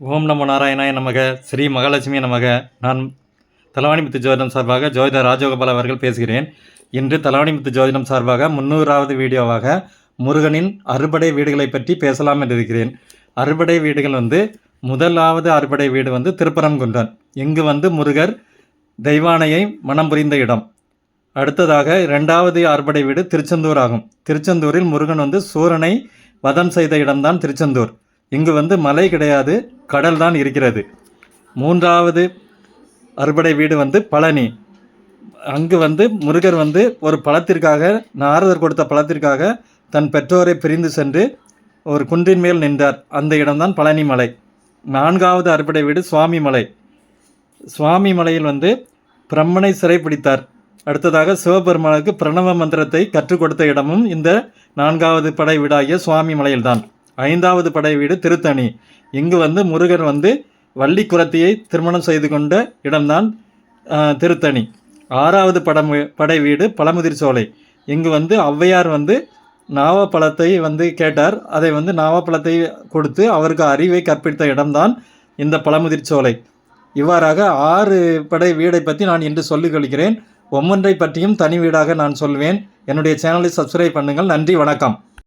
ஓம் நம நாராயணாய நமக. ஸ்ரீ மகாலட்சுமி நமக. நான் தலவாணிமுத்து ஜோதிடம் சார்பாக ஜோதிடர் ராஜகோபால் அவர்கள் பேசுகிறேன். இன்று தலவாணிமுத்து ஜோதிடம் சார்பாக முந்நூறாவது வீடியோவாக முருகனின் அறுபடை வீடுகளை பற்றி பேசலாம் என்று இருக்கிறேன் அறுபடை வீடுகள் வந்து முதலாவது அறுபடை வீடு வந்து திருப்பரங்குன்றன் இங்கு வந்து முருகர் தெய்வானையை மனம் புரிந்த இடம். அடுத்ததாக இரண்டாவது அறுபடை வீடு திருச்செந்தூர் ஆகும். திருச்செந்தூரில் முருகன் வந்து சூரனை வதம் செய்த இடம்தான் திருச்செந்தூர். இங்கு வந்து மலை கிடையாது கடல் தான் இருக்கிறது. மூன்றாவது அறுபடை வீடு வந்து பழனி. அங்கு வந்து முருகர் வந்து ஒரு பழத்திற்காக நாரதர் கொடுத்த பழத்திற்காக தன் பெற்றோரை பிரிந்து சென்று ஒரு குன்றின் மேல் நின்றார். அந்த இடம்தான் பழனி மலை. நான்காவது அறுபடை வீடு சுவாமி மலை. சுவாமி மலையில் வந்து பிரம்மனை சிறைப்பிடித்தார் அடுத்ததாக சிவபெருமானுக்கு பிரணவ மந்திரத்தை கற்றுக் கொடுத்த இடமும் இந்த நான்காவது படை வீடாகிய சுவாமி மலையில்தான். ஐந்தாவது படை வீடு திருத்தணி. இங்கு வந்து முருகர் வந்து வள்ளி குரத்தியை திருமணம் செய்து கொண்ட இடம்தான் திருத்தணி. ஆறாவது படம் படை வீடு பழமுதிர் சோலை. இங்கு வந்து ஔவையார் வந்து நாவப்பழத்தை வந்து கேட்டார். அதை வந்து நாவப்பழத்தை கொடுத்து அவருக்கு அறிவை கற்பித்த இடம்தான் இந்த பழமுதிர் சோலை. இவ்வாறாக ஆறு படை வீடை பற்றி நான் இன்று சொல்லிக் கொள்கிறேன். ஒவ்வொன்றை பற்றியும் தனி வீடாக நான் சொல்வேன். என்னுடைய சேனலை சப்ஸ்கிரைப் பண்ணுங்கள். நன்றி வணக்கம்.